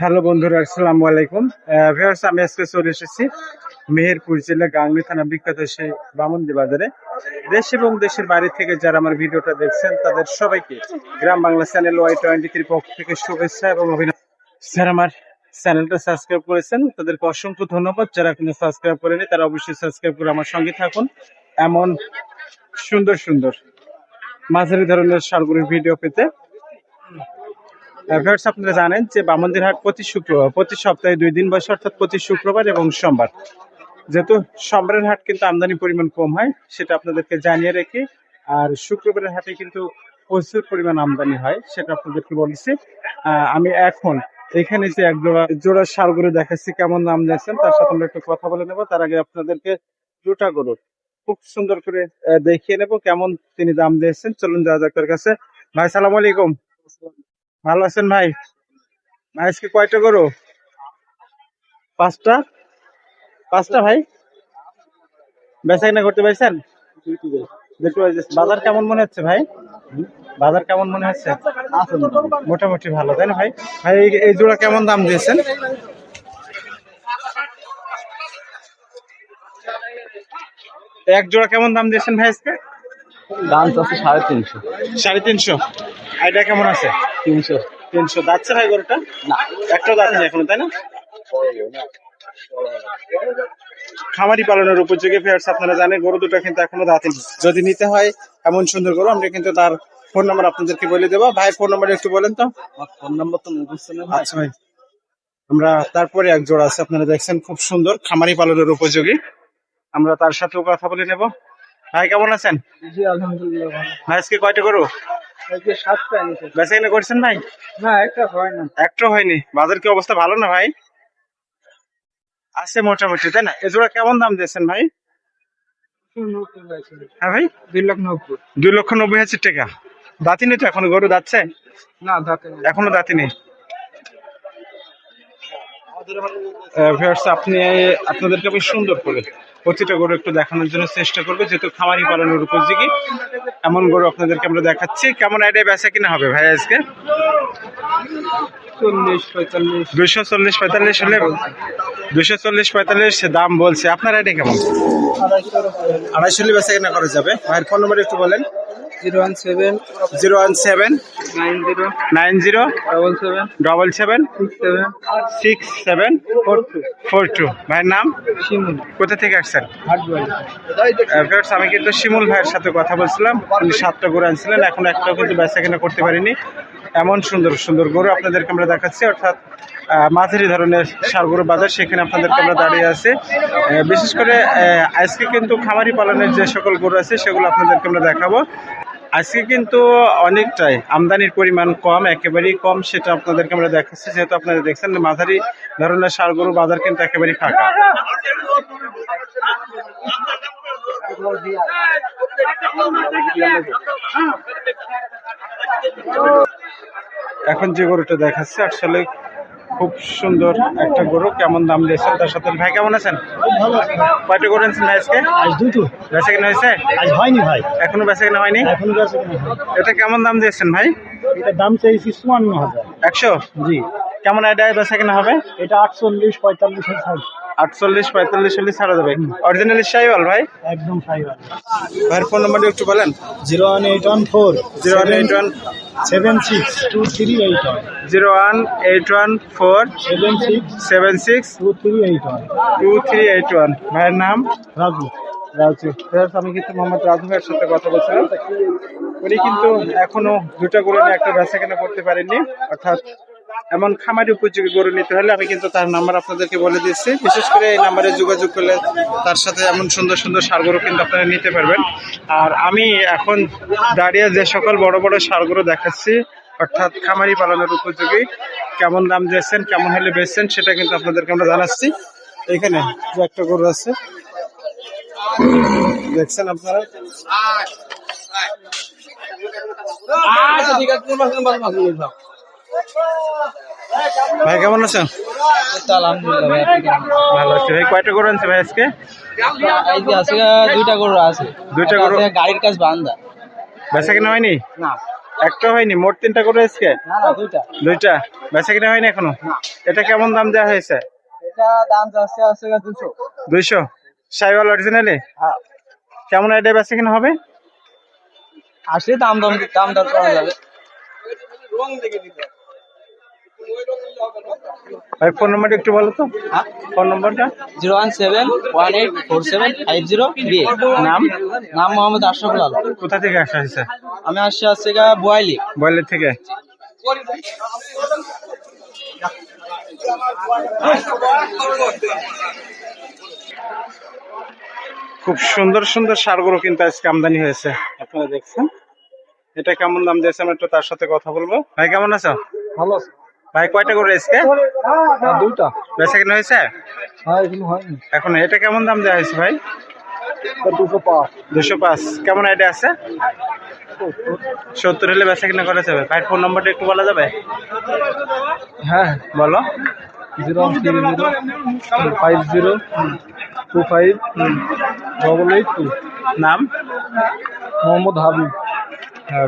Hello বন্ধুরা, আসসালামু আলাইকুম। ভিউয়ার্স আমি আজকে চলে এসেছি মেহেরপুর জেলা গাংনী থানা বিখ্যাত সেই বামন্দি বাজারে। দেশ এবং দেশের বাইরে থেকে যারা আমার ভিডিওটা দেখছেন, তাদের সবাইকে Gram Bangla channel Y twenty three পক্ষ থেকে শুভেচ্ছা এবং অভিনন্দন। যারা আমার চ্যানেলটা সাবস্ক্রাইব করেছেন, তাদেরকে অসংখ্য ধন্যবাদ। যারা কিন্তু সাবস্ক্রাইব করেনি, তারা অবশ্যই সাবস্ক্রাইব করে আমার সঙ্গে থাকুন। এমন সুন্দর সুন্দর, মাঝারি ধরনের সারগুলির ভিডিও পেতে। ভিউয়ার্স আপনারা জানেন যে বামন্দির হাট প্রতি শুক্রবার, প্রতি সপ্তাহে দুই দিন বসে, অর্থাৎ প্রতি শুক্রবার এবং সোমবার। যেহেতু সোমবারের হাট কিন্তু আমদানি পরিমাণ কম হয়, সেটা আপনাদেরকে জানিয়ে রেখে। আর শুক্রবারের হাটে কিন্তু প্রচুর পরিমাণ আমদানি হয়, সেটা আপনাদেরকে বলেছি। আমি এখন এখানে যে এক জোড়া জোড়া সারগুলো দেখাচ্ছি, কেমন দাম দিয়েছেন তার সাথে আমরা একটু কথা বলে নেব। তার আগে আপনাদেরকে দুটা গরু খুব সুন্দর করে দেখিয়ে নেব, কেমন তিনি দাম দিয়েছেন। চলুন যাওয়া যাক তার কাছে। ভাই, সালাম আলাইকুম। ভালো আছেন ভাই? আজকে কয়টা গরু? পাঁচটা? পাঁচটা ভাই? বেচা কিনা করতে পারছেন। বাজার কেমন মনে হচ্ছে ভাই? বাজার কেমন মনে হচ্ছে? মোটামুটি ভালো তাই না ভাই? ভাই এই- জোড়া কেমন দাম দিয়েছেন? এক জোড়া কেমন দাম দিয়েছেন ভাই আজকে? দাম চাচ্ছে সাড়ে তিনশো। সাড়ে তিনশো। আইডিয়া কেমন আছে? তিনশো। তিনশো যাচ্ছে ভাই গরুটা? না। একটাও যাচ্ছে এখনও তাই না? খামারি পালনের উপযোগী ফেয়ার্স আপনারা জানেন গরু দুটো কিন্তু এখনও দাঁতে যদি নিতে হয় এমন সুন্দর গরু আমরা কিন্তু তার ফোন নাম্বার আপনাদেরকে বলে দেবো। ভাই ফোন নাম্বার একটু বলেন তো। ফোন নাম্বার তো। আচ্ছা ভাই। আমরা তারপরে এক জোড়া আছে আপনারা দেখছেন খুব সুন্দর খামারি পালনের উপযোগী। আমরা তার সাথেও কথা বলে নেব। ভাই কেমন আছেন? জি আলহামদুলিল্লাহ ভাই আজকে কয়টা গরু? করছেন ভাই? না একটা হয় না। হয়নি। বাজার কি অবস্থা ভালো না ভাই? আছে মোটামুটি তাই না? কেমন দাম দিয়েছেন ভাই? হ্যাঁ ভাই? দুই লাখ নব্বই। দুই লক্ষ নব্বই হাজার টাকা। দাঁতিনি তো? এখন গরু যাচ্ছে না দাঁতে এখনও দাঁতিনি আপনি আপনাদেরকে আমি সুন্দর করে প্রতিটা গরু একটু দেখানোর জন্য চেষ্টা করব যেহেতু খামারি পালনের উপযোগী। এমন গরু আপনাদেরকে আমরা দেখাচ্ছি। কেমন আইডিয়া বেচা কিনা হবে ভাই আজকে? দুইশো চল্লিশ পঁয়তাল্লিশ হলে দুশো চল্লিশ পঁয়তাল্লিশ দাম বলছে। আপনার আইডিয়া কেমন? আড়াইশো হলে বেচা কিনা করা যাবে। ভাইয়ের ফোন নম্বর একটু বলেন। Zero one seven zero one seven nine zero nine zero double seven double seven six seven six seven four two four two. ভাইয়ের নাম? শিমুল। কোথা থেকে আসছেন? আমি কিন্তু শিমুল ভাইয়ের সাথে কথা বলছিলাম। উনি সাতটা গরু আনছিলেন এখন একটাও কিন্তু বেচা কেনা করতে পারিনি। এমন সুন্দর সুন্দর গরু আপনাদেরকে আমরা দেখাচ্ছি। অর্থাৎ মাঝারি ধরনের সার গরু বাজার সেখানে আপনাদেরকে আমরা দাঁড়িয়ে আছি। বিশেষ করে আজকে কিন্তু খামারি পালনের যে সকল গরু আছে সেগুলো আপনাদেরকে আমরা দেখাবো। আজকে কিন্তু অনেকটাই আমদানির পরিমাণ কম, একেবারেই কম সেটা আপনাদেরকে আমরা দেখাচ্ছি। যেহেতু আপনারা দেখছেন, মাঝারি ধরনের সার গরু বাজার কিন্তু একেবারেই ফাঁকা। এখন যে গরুটা দেখাচ্ছে, আসলে খুব সুন্দর একটা গরু কেমন দাম দিয়েছেন তার সাথে? ভাই কেমন আছেন? কয়টা গরু আনছেন ভাই আজকে? আজ দুটো। বেচা কেনা হয়েছে? আজ হয়নি ভাই। এখনও বেচা কেনা হয়নি? এখন কেনা এটা কেমন দাম দিয়েছেন ভাই? এটা দাম চাইছি চুয়ান্ন হাজার। একশো? জি। কেমন আইডিয়া বেচা কেনা হবে? এটা আটচল্লিশ পঁয়তাল্লিশ হাজার আটচল্লিশ পঁয়তাল্লিশ হলে ছাড়া যাবে অরিজিনালি সাইওয়াল ভাই? একদম ফাইবার ভাইয়ের ফোন নাম্বারটা একটু বলেন। Zero one eight one four zero one eight one seven six two three eight one zero one eight one four seven six seven six two three eight one two three eight one ভাইয়ের নাম? রাজু। রাজু। আমি কিন্তু মোহাম্মদ রাজু ভাইয়ের সাথে কথা বলছিলাম উনি কিন্তু এখনও দুটা নিয়ে একটা বেচা কেনা করতে পারেননি। অর্থাৎ এমন খামারি উপযোগী গরু নিতে হলে আমি কিন্তু তার নাম্বার আপনাদেরকে বলে দিচ্ছি। বিশেষ করে এই নাম্বারে যোগাযোগ করলে তার সাথে এমন সুন্দর সুন্দর সার গরু কিন্তু আপনারা নিতে পারবেন। আর আমি এখন দাঁড়িয়ে যে সকল বড় বড় সার গরু দেখাচ্ছি, অর্থাৎ খামারি পালনের উপযোগী, কেমন দাম দিয়েছেন, কেমন হলে বেচছেন, সেটা কিন্তু আপনাদেরকে আমরা জানাচ্ছি। এখানে যে একটা গরু আছে। দেখছেন আপনারা? আচ্ছা ঠিক আছে ভাই কেমন আছেন? আলহামদুলিল্লাহ ভাই আপনি কেমন? ভালো আছে। ভাই কয়টা গরু আনছে ভাই আজকে? এই যে আজকে দুইটা গরু আছে। দুইটা গরু? গাড়ির কাজ বান্ধা বেচা কেনা হয়নি? না। একটা হয়নি? মোট তিনটা করে আজকে? না না দুইটা। বেচা কিনা হয়নি এখনও? এটা কেমন দাম দেওয়া হয়েছে? এটা দুইশো। সাইওয়াল অরিজিনালি হ্যাঁ। কেমন আইডিয়া বেচা কিনা হবে? আসলে দাম দাম দাম দর করা যাবে। রং দেখে দিতে ভাই ফোন নাম্বারটা একটু বলো তো। ফোন নম্বরটা zero one seven one eight four seven five zero three নাম? নাম মোহাম্মদ আশরাফুল আলম। কোথা থেকে আসা হয়েছে? আমি আসছি আসছে গা বোয়ালি বয়লের থেকে? খুব সুন্দর সুন্দর সারগুলো কিন্তু আজকে আমদানি হয়েছে। আপনারা দেখছেন। এটা কেমন দাম দিয়েছে আমরা একটু তার সাথে কথা বলব। ভাই কেমন আছো? ভালো ভাই কয়টা করে আজকে? দুইটা। বেচা কিনা হয়েছে? হ্যাঁ এখন এটা কেমন দাম দেওয়া হয়েছে ভাই? দুশো পাঁচ। দুশো পাঁচ। কেমন আইডিয়া আছে? সত্তর হলে বেচা কিনা করা যাবে। ভাইয়ের ফোন নম্বরটা একটু বলা যাবে? হ্যাঁ। বলো। Zero three zero five zero two five double eight two. নাম? মোহাম্মদ হাবিব।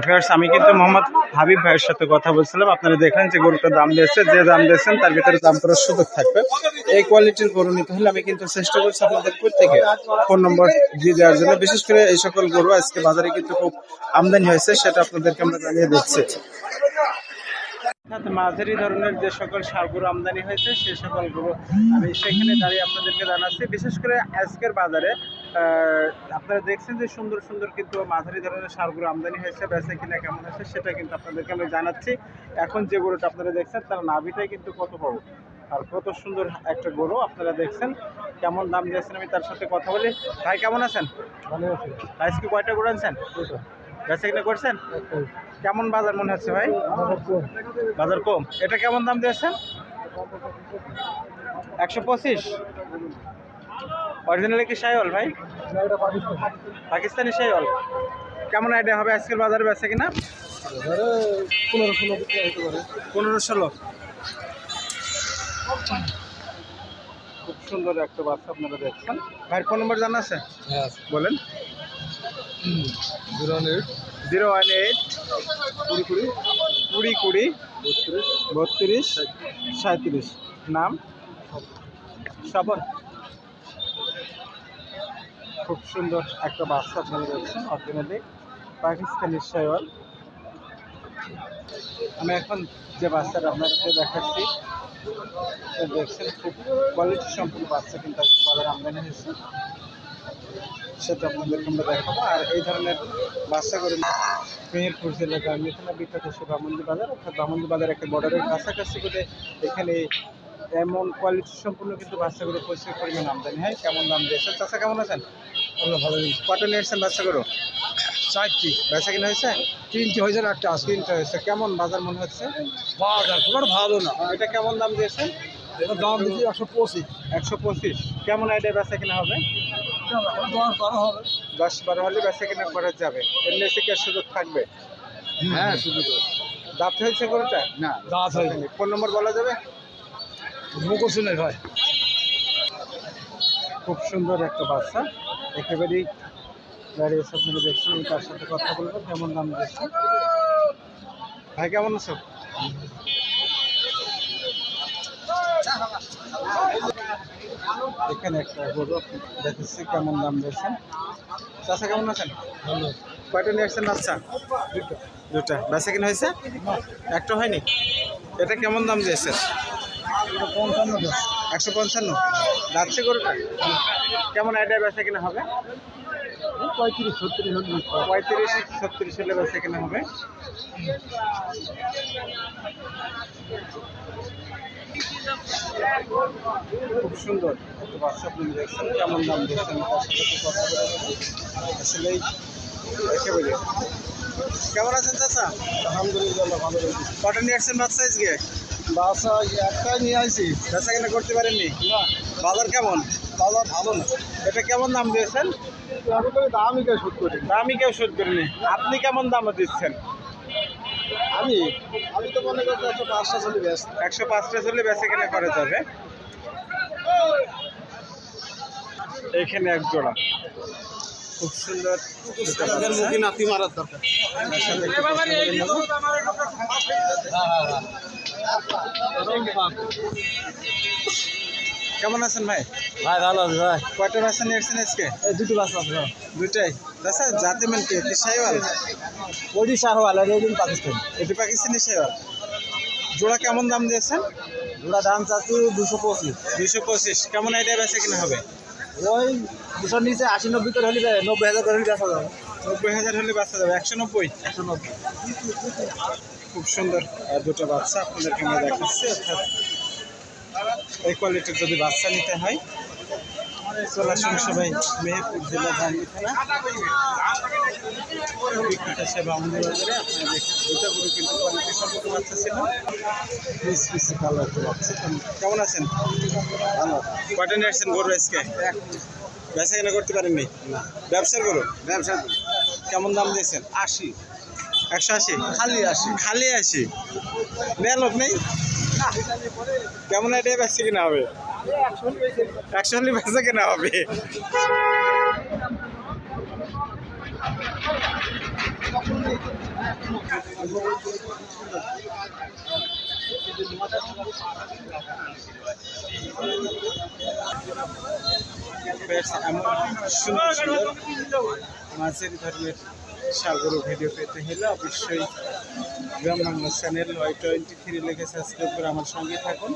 ভিউয়ার্স আমি কিন্তু মোহাম্মদ হাবিব ভাইয়ের সাথে কথা বলছিলাম। আপনারা দেখলেন যে গরুটার দাম দিয়েছে, যে দাম দিয়েছেন তার ভিতরে দাম করার সুযোগ থাকবে। এই কোয়ালিটির গরু নিতে হলে আমি কিন্তু চেষ্টা করছি আপনাদের প্রত্যেকে ফোন নম্বর দিয়ে দেওয়ার জন্য। বিশেষ করে এই সকল গরু আজকে বাজারে কিন্তু খুব আমদানি হয়েছে, সেটা আপনাদেরকে আমরা জানিয়ে দিচ্ছি। মাঝারি ধরনের যে সকল সারগুলো আমদানি হয়েছে, সে সকল গরু আমি সেখানে দাঁড়িয়ে আপনাদেরকে জানাচ্ছি। বিশেষ করে আজকের বাজারে আপনারা দেখছেন যে সুন্দর সুন্দর কিন্তু মাঝারি ধরনের সারগুলো আমদানি হয়েছে বেচে কিনা কেমন হয়েছে সেটা কিন্তু আপনাদেরকে আমি জানাচ্ছি। এখন যে গরুটা আপনারা দেখছেন তার নাভিটাই কিন্তু কত বড়। আর কত সুন্দর একটা গরু আপনারা দেখছেন। কেমন দাম দিয়েছেন আমি তার সাথে কথা বলি। ভাই কেমন আছেন? ভালো আছে। আজকে কয়টা গরু আনছেন? বেচে কিনা করছেন? কেমন বাজার মনে হচ্ছে ভাই? বাজার কম। এটা কেমন দাম দিয়েছেন? একশো পঁচিশ? অরিজিনালি কি সাইওয়াল ভাই? পাকিস্তানি সাইওয়াল কেমন আইডিয়া হবে আজকের বাজারে বেচে কিনা? পনেরো ষোলো হতে পনেরো ষোলো খুব সুন্দর একটা বাচ্চা আপনারা দেখছেন। ভাইয়ের ফোন নম্বর জানা আছে? হ্যাঁ বলেন। Zero eight. Zero one eight. কুড়ি কুড়ি। কুড়ি কুড়ি। বত্রিশ। বত্রিশ। সাঁত্রিশ নাম? শ্রাবণ খুব সুন্দর একটা বাচ্চা আপনারা দেখছেন অরিজিনালি পাকিস্তানি সাইওয়াল। আমি এখন যে বাচ্চাটা আপনাদেরকে দেখাচ্ছি দেখছেন খুব কোয়ালিটি সম্পূর্ণ বাচ্চা কিন্তু আজকে বাজারে আমদানি হয়েছে। সেটা আপনাদেরকে আমরা দেখাবো। আর এই ধরনের বাচ্চা করে মেহেরপুর জেলার মিথিলা বিখ্যাত সে বামন্দি বাজার, অর্থাৎ বামন্দি বাজার একটা বর্ডারের কাছাকাছি করে এখানে এমন কোয়ালিটি সম্পূর্ণ কিন্তু বাচ্চাগুলো প্রচুর পরিমাণ আমদানি হয়। কেমন দাম দিয়েছেন? চাষা কেমন আছেন? ভালো নিয়ে এসছেন চারটি। কিনা হয়েছে? তিনটি হয়েছে আর একটা। তিনটা হয়েছে। কেমন বাজার মনে হচ্ছে? বাজার খুব ভালো না। এটা কেমন দাম দিয়েছেন দাম একশো পঁচিশ। একশো পঁচিশ। কেমন আইডিয়া কিনা হবে? দশ বারো হবে। দশ বারো হলে বেচা কিনা করা যাবে। সুযোগ থাকবে? হ্যাঁ দাঁত হয়েছে গরুটা? না। দাঁত ফোন নম্বর বলা যাবে? ভাই। খুব সুন্দর একটা বাচ্চা। একেবারেই দাঁড়িয়ে এসে আপনারা দেখছেন আমি তার সাথে কথা বলব কেমন দাম দিয়েছে ভাই কেমন আছো? এখানে একটা গরু দেখেছি কেমন দাম দিয়েছেন চাষা কেমন আছেন? ভালো। কয়টা নিয়ে আসছেন বাচ্চা? দুটা। বেচা কিনা হয়েছে? একটা হয়নি? এটা কেমন দাম দিয়েছে? এটা পঞ্চান্ন একশো পঞ্চান্ন। যাচ্ছে গরুটা? কেমন আইডিয়া বেচা কিনা হবে? পঁয়ত্রিশ ছত্রিশ পঁয়ত্রিশ ছত্রিশ হলে বেচা কিনা হবে। খুব সুন্দর। একটা বাচ্চা আপনি দেখছেন কেমন দাম দিচ্ছেন তার সাথে কথা একেবারে কেমন আছেন চাচা? আলহামদুলিল্লাহ ভালো কটা নিয়ে আসছেন বাচ্চা আজকে? বাসা একটাই নিয়ে আসি বেচা কিনা করতে পারেননি। না বাজার কেমন? বাজার ভালো না। এটা কেমন দাম দিয়েছেন? আমি তো দামই কে শুট করি দামই কেউ শোধ করেনি আপনি কেমন দাম দিচ্ছেন? আমি? আমি তো মনে করছি একশো পাঁচটা চলে ব্যস্ত একশো পাঁচটা চলে বেচে কেনা করা যাবে। এখানে এক জোড়া। খুব সুন্দর। মুখে নাতি মারার দরকার। কেমন আছেন ভাই? ভাই ভালো আছে ভাই। কয়টা বাচ্চা নিয়ে এসেছেন আজকে? দুটো বাস আছে দুটাই দাদা জাতে মিলকে কি? সাইওয়াল ওইটি ভালো রেডিন পাকিস্তান। এটি পাকিস্তানি সাইওয়াল জোড়া কেমন দাম দিয়েছেন? জোড়া দাম চাচ্ছি দুশো পঁচিশ। দুইশো পঁচিশ। কেমন আইডিয়া বেচে কিনা হবে? ওই দুশোর নিচে আশি নব্বই করে হলে নব্বই হাজার করে হলে দেখা যাবে। নব্বই হাজার হলে বাচ্চা যাবে একশো নব্বই? একশো নব্বই। খুব সুন্দর। দুটো বাচ্চা আপনাদেরকে আমরা দেখাচ্ছি অর্থাৎ এই কোয়ালিটির যদি বাচ্চা নিতে হয় চলে আসুন সবাই মেহেরপুর জেলা ধানবি থানা বিক্রেতা সেবা আমাদের বাজারে আপনারা দুটা গরু কিন্তু কোয়ালিটি সম্পর্ক বাচ্চা ছিল। পিস পিস কালো একটা বাচ্চা। কেমন আছেন? ভালো। নিয়ে আসছেন গরু আজকে? বেচা কেনা করতে পারেননি? না। ব্যবসার গরু? ব্যবসা কেমন দাম দিয়েছেন? আশি। একশো আশি? খালি আশি। খালি আশি। নেওয়ার লোক নেই? কেমন এটা বেচছে কিনা হবে? একশো হলে বেচা কিনা হবে? বেশ এমন মাঝের ধর্মের সাগরু ভিডিও পেতে হলে অবশ্যই Gram Bangla channel Y twenty three লিখে সাবস্ক্রাইব করে আমার সঙ্গে থাকুন।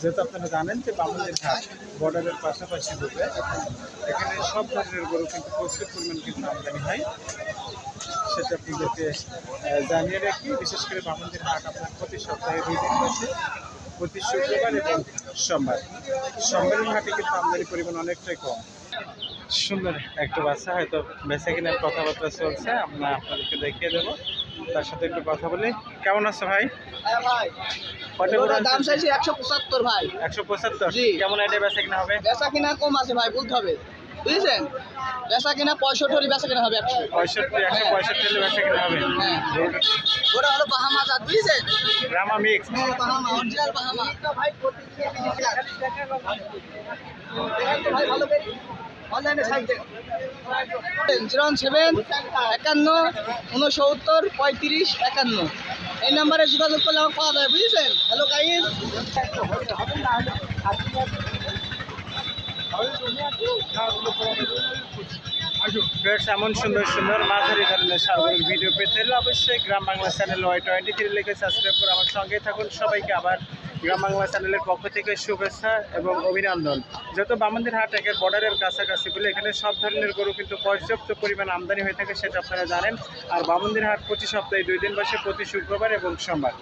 যেহেতু আপনারা জানেন যে বামুনের ঘাট বর্ডারের পাশাপাশি রূপে, এখানে সব ধরনের গরু কিন্তু প্রচুর পরিমাণ কিন্তু আমদানি হয়। সেটা আপনাদেরকে জানিয়ে রাখি। বিশেষ করে বামুনদের হাট আপনার প্রতি সপ্তাহে দুই দিন বসে প্রতি শুক্রবার এবং সোমবার। সোমবারের হাটে কিন্তু আমদানি পরিমাণ অনেকটাই কম। সুন্দর একটা বাচ্চা হয়তো বেচা কেনার কথাবার্তা চলছে আমরা আপনাদেরকে দেখিয়ে দেবো। তার সাথে একটু কথা বলি। কেমন আছো ভাই? ভাই। কত দাম চাইছি একশো পঁচাত্তর ভাই। একশো পঁচাত্তর। কেমন এটা বেচা কিনা হবে? বেচা কিনা কম আছে ভাই বলতে হবে। বুঝেছেন? বেচা কিনা পঁয়ষট্টি হলে বেচা কিনা হবে পঁয়ষট্টি একশো পঁয়ষট্টি হলে বেচা কিনা হবে। হ্যাঁ। ওটা হলো বাহামা জাত বুঝেছেন? রামা মিক্স বাহামা অরিজিনাল বাহামা। ভাই ভাই ভালো অনলাইনে সাইড জিরো সেভেন একান্ন উনসত্তর পঁয়ত্রিশ একান্ন। এই নাম্বারে যোগাযোগ করলে আমার পাওয়া যাবে বুঝেছেন? Hello guys. এমন সুন্দর সুন্দর মাঝারি ধরনের সাগরের ভিডিও পেতে হলে অবশ্যই Gram Bangla channel Y twenty three লিখে সাবস্ক্রাইব করে আমার সঙ্গে থাকুন। সবাইকে আবার গ্রাম বাংলা চ্যানেলের পক্ষ থেকে শুভেচ্ছা এবং অভিনন্দন। যত বামন্দির হাট একের বর্ডারের কাছাকাছি বলে এখানে সব ধরনের গরু কিন্তু পর্যাপ্ত পরিমাণ আমদানি হয়ে থাকে, সেটা আপনারা জানেন। আর বামন্দির হাট প্রতি সপ্তাহে দুই দিন বসে, প্রতি শুক্রবার এবং সোমবার।